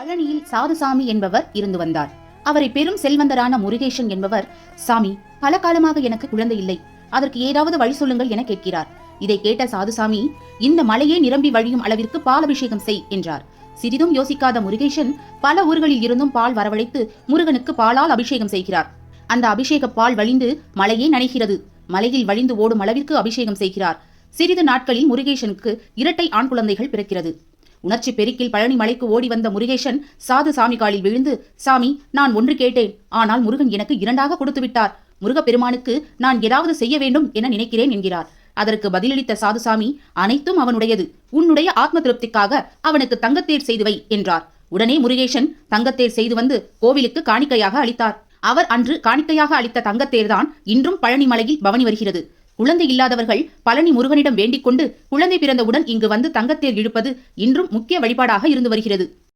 பழனியில் சாதுசாமி என்பவர் இருந்து வந்தார். அவரை பெரும் செல்வந்தரான முருகேஷன் என்பவர் சாமி பல காலமாக எனக்கு குழந்தை இல்லை. அதற்கு ஏதாவது வழி சொல்லுங்கள் என கேட்கிறார். இதை கேட்ட சாதுசாமி இந்த மலையே நிரம்பி வழியும் அளவிற்கு பால் அபிஷேகம் செய் என்றார். சிறிதும் யோசிக்காத முருகேசன் பல ஊர்களில் இருந்தும் பால் வரவழைத்து முருகனுக்கு பாலால் அபிஷேகம் செய்கிறார். அந்த அபிஷேக பால் வழிந்து மலையே நனைகிறது. மலையில் வழிந்து ஓடும் அளவிற்கு அபிஷேகம் செய்கிறார். சிறிது நாட்களில் முருகேசனுக்கு இரட்டை ஆண் குழந்தைகள் பிறக்கிறது. உணர்ச்சி பெருக்கில் பழனி மலைக்கு ஓடி வந்த முருகேசன் சாது சாமி காலில் விழுந்து சாமி நான் ஒன்று கேட்டேன். ஆனால் முருகன் எனக்கு இரண்டாக கொடுத்து விட்டார். முருகப்பெருமானுக்கு நான் ஏதாவது செய்ய வேண்டும் என நினைக்கிறேன் என்கிறார். அதற்கு பதிலளித்த சாதுசாமி அனைத்தும் அவனுடையது. உன்னுடைய ஆத்ம திருப்திக்காக அவனுக்கு தங்கத்தேர் செய்து வை என்றார். உடனே முருகேசன் தங்கத்தேர் செய்து வந்து கோவிலுக்கு காணிக்கையாக அளித்தார். அவர் அன்று காணிக்கையாக அளித்த தங்கத்தேர்தான் இன்றும் பழனி மலையில் பவனி வருகிறது. குழந்தை இல்லாதவர்கள் பழனி முருகனிடம் வேண்டிக் கொண்டு குழந்தை பிறந்தவுடன் இங்கு வந்து தங்கத்தேர் இழுப்பது இன்றும் முக்கிய வழிபாடாக இருந்து வருகிறது.